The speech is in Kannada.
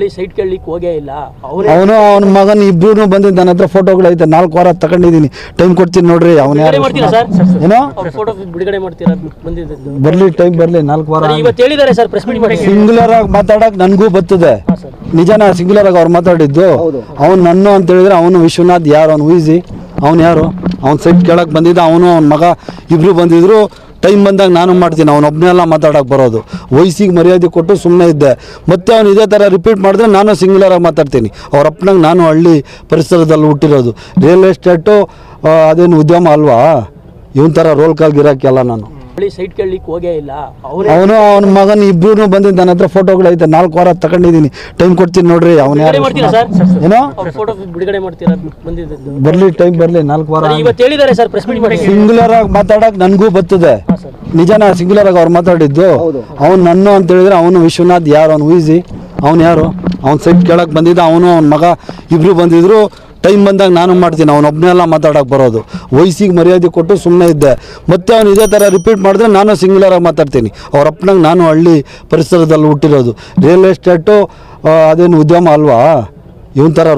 ಬಳಿ ಸೈಟ್ ಕೇಳಲಿಕ್ಕೆ ಹೋಗೇ ಇಲ್ಲ. ಅವರೇ ಅವನು ಅವನ ಮಗನ ಇಬ್ಬರು ಬಂದಿದ್ದ ನನ್ನ ಹತ್ರ ಫೋಟೋಗಳು ಐತೆ. ನಾಲ್ಕು ವಾರ ತಗೊಂಡಿದ್ದೀನಿ ಟೈಮ್ ಕೊಡ್ತೀನಿ ನೋಡ್ರಿ ಅವನ ಬಿಡುಗಡೆ ಯಾರು? ಮಾಡ್ತೀರಾ ಸರ್? ಏನೋ? ಫೋಟೋ ಬಿಡುಗಡೆ ಮಾಡ್ತೀರಾ ಬಂದಿದ್ದು. ಬರ್ಲಿ ಟೈಮ್ ಬರ್ಲಿ ನಾಲ್ಕು ವಾರ ಇವತ್ತು ಹೇಳಿದ್ದಾರೆ ಸರ್ ಪ್ರೆಸ್ ಮೀಟ್ ಮಾಡಿ. ಸಿಂಗುಲರ್ ಆಗಿ ಮಾತಾಡಕ್ ನನಗೂ ಬರ್ತದೆ. ನಿಜಾನ ಸಿಂಗ್ಯುಲರ್ ನಿಜನಾ ಸಿಂಗುಲರ್ ಆಗಿ ಅವ್ರು ಮಾತಾಡಿದ್ದು. ಅವ್ನು ನನ್ನ ಅಂತ ಹೇಳಿದ್ರೆ ಅವನು ವಿಶ್ವನಾಥ್ ಯಾರು? ಅವ್ನು ಊಯಿಸಿ ಅವ್ನು ಯಾರು? ಅವ್ನು ಸೈಟ್ ಕೇಳಕ್ ಬಂದಿದ್ದ ಅವನು ಅವ್ನ ಮಗ ಇಬ್ರು ಬಂದಿದ್ರು. ಟೈಮ್ ಬಂದಾಗ ನಾನು ಮಾಡ್ತೀನಿ, ಅವ್ನು ಒಬ್ಬನೆಲ್ಲ ಮಾತಾಡಕ್ಕೆ ಬರೋದು. ವಯಸ್ಸಿಗೆ ಮರ್ಯಾದೆ ಕೊಟ್ಟು ಸುಮ್ಮನೆ ಇದ್ದೆ. ಮತ್ತೆ ಅವ್ನು ಇದೇ ಥರ ರಿಪೀಟ್ ಮಾಡಿದ್ರೆ ನಾನು ಸಿಂಗುಲರ್ ಆಗಿ ಮಾತಾಡ್ತೀನಿ. ಅವ್ರ ಅಪ್ಪನಾಗ ನಾನು ಹಳ್ಳಿ ಪರಿಸರದಲ್ಲಿ ಹುಟ್ಟಿರೋದು. ರಿಯಲ್ ಎಸ್ಟೇಟು ಅದೇನು ಉದ್ಯಮ ಅಲ್ವಾ? ಇವನ್ ಥರ ರೋಲ್ ಕಾಲ್ ನಾನು. ಬಳಿ ಸೈಟ್ ಕೇಳಲಿಕ್ಕೆ ಹೋಗೇ ಇಲ್ಲ. ಅವರೇ ಅವನು ಅವನ ಮಗನ ಇಬ್ಬರು ಬಂದಿದ್ದ ನನ್ನ ಹತ್ರ ಫೋಟೋಗಳು ಐತೆ. ನಾಲ್ಕು ವಾರ ತಗೊಂಡಿದ್ದೀನಿ ಟೈಮ್ ಕೊಡ್ತೀನಿ ನೋಡ್ರಿ ಅವನ ಬಿಡುಗಡೆ ಯಾರು ಮಾಡ್ತೀರಾ ಸರ್? ಏನೋ? ಅವ್ರ ಫೋಟೋ ಬಿಡುಗಡೆ ಮಾಡ್ತೀರಾ ಬಂದಿದ್ದು. ಬರ್ಲಿ ಟೈಮ್ ಬರ್ಲಿ ನಾಲ್ಕು ವಾರ ಇವತ್ತು ಹೇಳಿದ್ದಾರೆ ಸರ್ ಪ್ರೆಸ್ ಮೀಟ್ ಮಾಡಿ ಸಿಂಗುಲರ್ ಆಗಿ ಮಾತಾಡಕ್ ನನಗೂ ಬರ್ತದೆ. ನಿಜಾನ ಸಿಂಗ್ಯುಲರ್ ಆಗಿ ಅವ್ರು ಮಾತಾಡಿದ್ದು. ಅವ್ನು ನನ್ನ ಅಂತ ಹೇಳಿದ್ರೆ ಅವನು ವಿಶ್ವನಾಥ್ ಯಾರು? ಅವ್ನು ಈಸಿ ಅವ್ನು ಯಾರು? ಅವ್ನು ಸೈಟ್ ಕೇಳಕ್ ಬಂದಿದ್ದ ಅವನು ಅವ್ನ ಮಗ ಇಬ್ರು ಬಂದಿದ್ರು. ಟೈಮ್ ಬಂದಾಗ ನಾನು ಮಾಡ್ತೀನಿ ಅವನೊಬ್ಬನೆಲ್ಲ ಮಾತಾಡೋಕೆ ಬರೋದು. ವಯಸ್ಸಿಗೆ ಮರ್ಯಾದೆ ಕೊಟ್ಟು ಸುಮ್ಮನೆ ಇದ್ದೆ. ಮತ್ತೆ ಅವನು ಇದೇ ಥರ ರಿಪೀಟ್ ಮಾಡಿದ್ರೆ ನಾನು ಸಿಂಗುಲರ್ ಆಗಿ ಮಾತಾಡ್ತೀನಿ. ಅವ್ರ ಅಪ್ಪನಾಗ ನಾನು ಹಳ್ಳಿ ಪರಿಸರದಲ್ಲಿ ಹುಟ್ಟಿರೋದು. ರಿಯಲ್ ಎಸ್ಟೇಟು ಅದೇನು ಉದ್ಯಮ ಅಲ್ವಾ? ಇವನ್ ಥರ